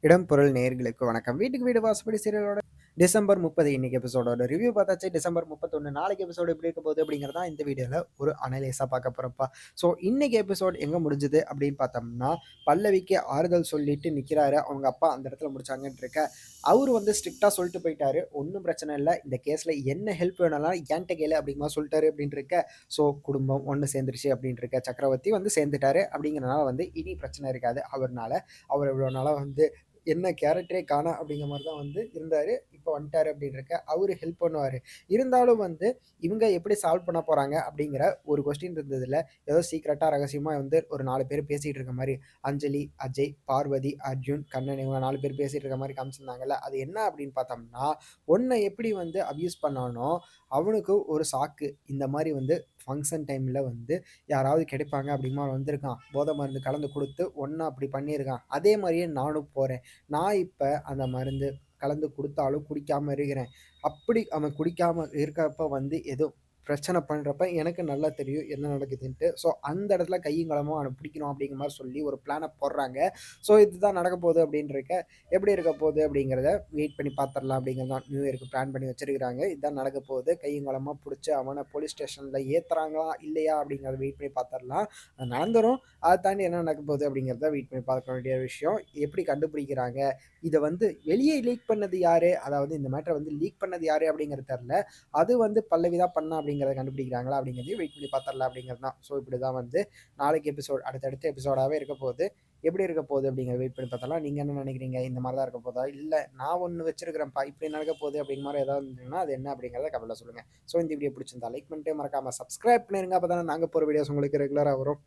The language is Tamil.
இடம் பொருள் நேர்களுக்கு வணக்கம். வீட்டுக்கு வீடு வாசப்படி சீரியலோட டிசம்பர் முப்பது இன்னைக்கு எபிசோடோட ரிவ்யூ பார்த்தாச்சு. டிசம்பர் முப்பத்தொன்று நாளைக்கு எபிசோடு எப்படி இருக்க போகுது அப்படிங்கிறதா இந்த வீடியோவில் ஒரு அனலைஸாக பார்க்க போகிறப்பா ஸோ இன்னைக்கு எபிசோட் எங்கே முடிஞ்சுது அப்படின்னு பார்த்தோம்னா பல்லவிக்கு ஆறுதல் சொல்லிட்டு நிற்கிறாரு அவங்க அப்பா அந்த இடத்துல முடிச்சாங்கன்னு இருக்க. அவர் வந்து ஸ்ட்ரிக்டாக சொல்லிட்டு போயிட்டாரு. ஒன்றும் பிரச்சனை இல்லை. இந்த கேஸில் என்ன ஹெல்ப் வேணாலும் என்கிட்ட கேளு அப்படிங்கிற சொல்லிட்டாரு அப்படின்ட்டு இருக்க. ஸோ குடும்பம் ஒன்று சேர்ந்துருச்சு அப்படின்ட்டு இருக்க. சக்கரவர்த்தி வந்து சேர்ந்துட்டாரு அப்படிங்கிறனால வந்து இனி பிரச்சனை இருக்காது. அவர்னால அவர் இவ்வளோ நாளாக வந்து என்ன கேரக்டரே காணா அப்படிங்கிற மாதிரி தான் வந்து இருந்தார். இப்போ வந்துட்டார் அப்படின்றக்க அவர் ஹெல்ப் பண்ணுவார். இருந்தாலும் வந்து இவங்க எப்படி சால்வ் பண்ண போகிறாங்க அப்படிங்கிற ஒரு கொஸ்டின் இருந்ததில் ஏதோ சீக்கிரட்டாக ரகசியமாக வந்து ஒரு நாலு பேர் பேசிகிட்டு இருக்க மாதிரி அஞ்சலி அஜய் பார்வதி அர்ஜுன் கண்ணன் இவங்க நாலு பேர் பேசிகிட்டு இருக்க மாதிரி காமிச்சிருந்தாங்கல்ல அது என்ன அப்படின்னு பார்த்தோம்னா ஒன்றை எப்படி வந்து அப்யூஸ் பண்ணானோ அவனுக்கு ஒரு சாக்கு. இந்த மாதிரி வந்து ஃபங்க்ஷன் டைமில் வந்து யாராவது கிடைப்பாங்க அப்படிமா வந்திருக்கான். போதை மருந்து கலந்து கொடுத்து ஒன்றா அப்படி பண்ணியிருக்கான். அதே மாதிரியே நானும் போகிறேன் நான் இப்போ அந்த மருந்து கலந்து கொடுத்தாலும் குடிக்காமல் இருக்கிறேன். அப்படி அவன் குடிக்காமல் இருக்கிறப்ப வந்து எதுவும் பிரச்சனை பண்ணுறப்ப எனக்கு நல்லா தெரியும் என்ன நடக்குதுன்ட்டு. ஸோ அந்த இடத்துல கையும் களமும் அவனை பிடிக்கணும் அப்படிங்கிற மாதிரி சொல்லி ஒரு பிளானை போடுறாங்க. ஸோ இதுதான் நடக்க போகுது அப்படின்றக்க எப்படி இருக்க போகுது அப்படிங்கிறத வெயிட் பண்ணி பார்த்துடலாம் அப்படிங்கிறது தான் நியூ இயருக்கு பிளான் பண்ணி வச்சிருக்கிறாங்க. இதுதான் நடக்க போகுது. கையும் களமாக பிடிச்சி அவனை போலீஸ் ஸ்டேஷனில் ஏற்றுறாங்களா இல்லையா அப்படிங்கிறத வெயிட் பண்ணி பார்த்துடலாம் அது நடந்துடும் அதை தாண்டி என்ன நடக்க போகுது அப்படிங்கிறத வெயிட் பண்ணி பார்க்க வேண்டிய விஷயம். எப்படி கண்டுபிடிக்கிறாங்க? இதை வந்து வெளியே லீக் பண்ணது யார்? அதாவது இந்த மேட்டரை வந்து லீக் பண்ணது யார் அப்படிங்கிறது தெரில அது வந்து பல்லவிதான் பண்ண அப்படிங்க அப்படிங்கிறத கண்டுபிடிக்கிறாங்களா அப்படிங்கிறதையும் வெயிட் பண்ணி பார்த்துடலாம் அப்படிங்கிறது தான். ஸோ இப்படி தான் வந்து நாளைக்கு எபிசோட் அடுத்தடுத்த எபிசோடாகவே இருக்க போகுது. எப்படி இருக்க போகுது அப்படிங்கிற வெயிட் பண்ணி பார்த்தாலும் நீங்கள் என்ன நினைக்கிறீங்க? இந்த மாதிரி தான் இருக்க போதா? இல்லை நான் ஒன்று வச்சிருக்கிறேன்ப்பா இப்படி நடக்க போகுது அப்படிங்கிற மாதிரி ஏதாவது இருந்ததுன்னா அது என்ன அப்படிங்கிறத கவலை சொல்லுங்கள் ஸோ இந்த வீடியோ பிடிச்சிருந்தா லைக் பண்ணிட்டு மறக்காமல் சப்ஸ்கிரைப் பண்ணிருங்க. அப்போ தானே நாங்கள் போகிற வீடியோஸ் உங்களுக்கு ரெகுலராக வரும்.